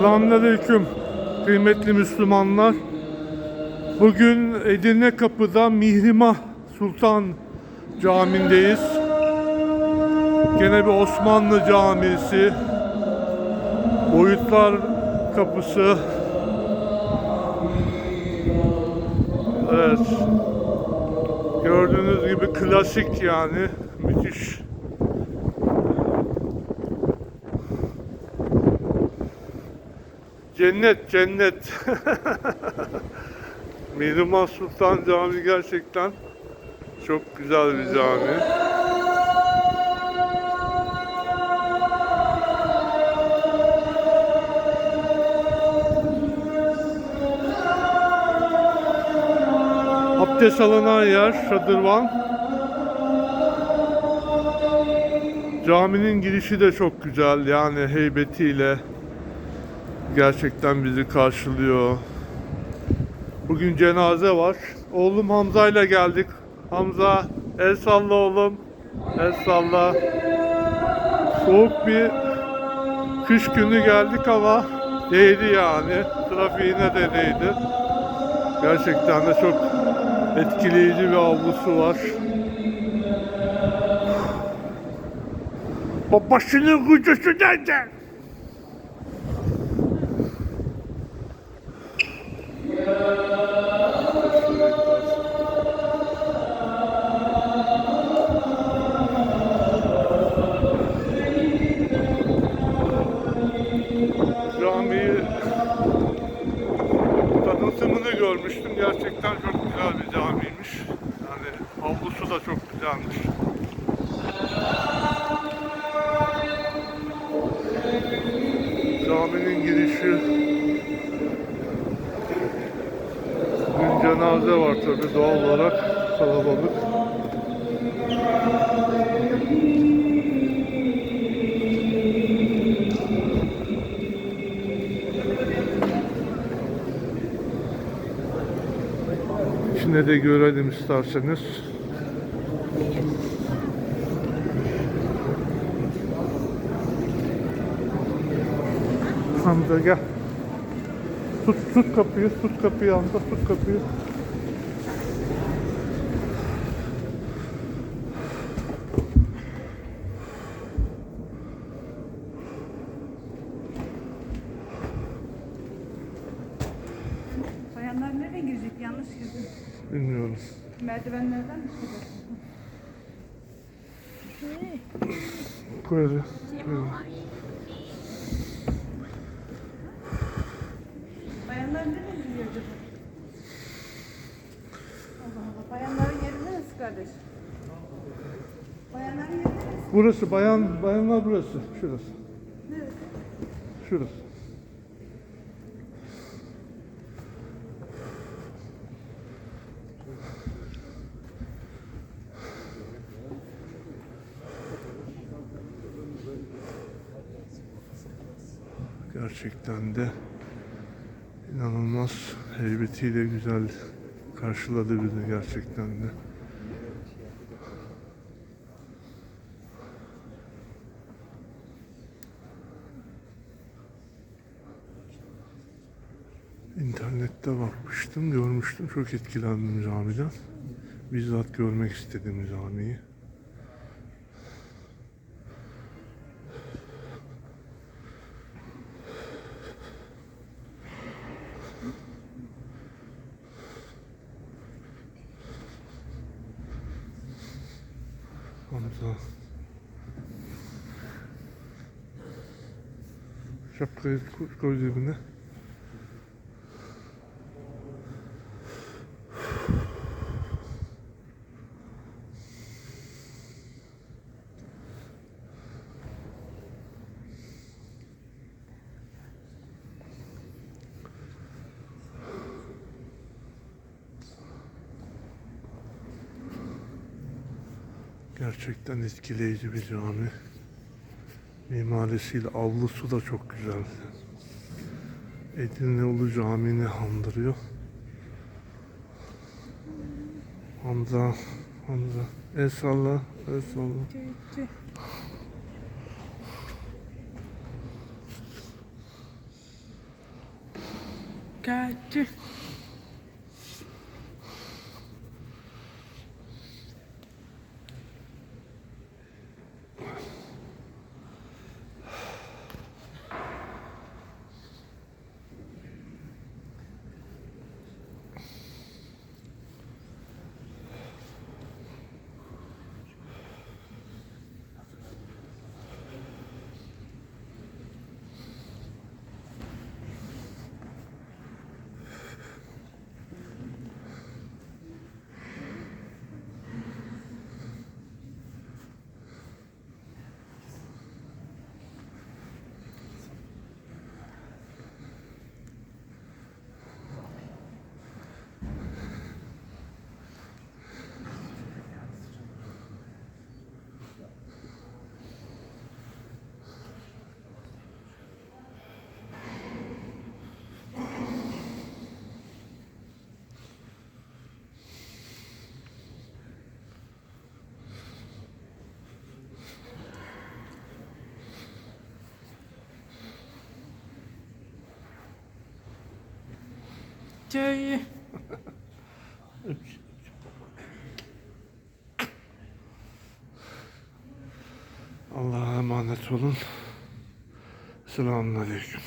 Selamünaleyküm kıymetli Müslümanlar. Bugün Edirne Kapı'da Mihrimah Sultan Camii'ndeyiz. Gene bir Osmanlı camisi. Boyutlar Kapısı. Evet. Gördüğünüz gibi klasik yani. Müthiş. Cennet, cennet. Mihrimah Sultan Camii gerçekten çok güzel bir cami. Abdest alınan yer, şadırvan. Caminin girişi de çok güzel yani heybetiyle gerçekten bizi karşılıyor. Bugün cenaze var. Oğlum Hamza ile geldik. Hamza el salla oğlum. El salla. Soğuk bir kış günü geldik ama değdi yani. Trafiğine de değdi. Gerçekten de çok etkileyici bir avlusu var. Babasının kucusu nerede? Tanıtımını görmüştüm. Gerçekten çok güzel bir camiymiş. Yani avlusu da çok güzelmiş. Caminin girişi Bugün cenaze var tabi doğal olarak kalabalık. İçine de görelim isterseniz. Hamza gel. Tut, tut kapıyı, tut kapıyı Hamza, tut kapıyı. Bayanlar nereden girecek? Yanlış girdin. Bilmiyorum. Merdivenlerden mi çıkacak? Böyle. böyle. Bayanlar nereden giriyor acaba? Allah Allah. Bayanların yeri neresi kardeş? Bayanların yeri neresi? Burası bayan bayanlar burası. Şurası. Neresi? Şurası. Gerçekten de inanılmaz heybetiyle güzel karşıladı bizi gerçekten de. İnternette bakmıştım, görmüştüm. Çok etkilendim camiden. Bizzat görmek istedim camiyi. Hamza. Şapkayı koy, cebine. Gerçekten etkileyici bir cami. Mimarisiyle avlusu da çok güzel. Edirne Ulu Camii'ni andırıyor. Hamza, Hamza. El salla, el salla. Tüy. Şey, Allah'a emanet olun. Selamun Aleyküm.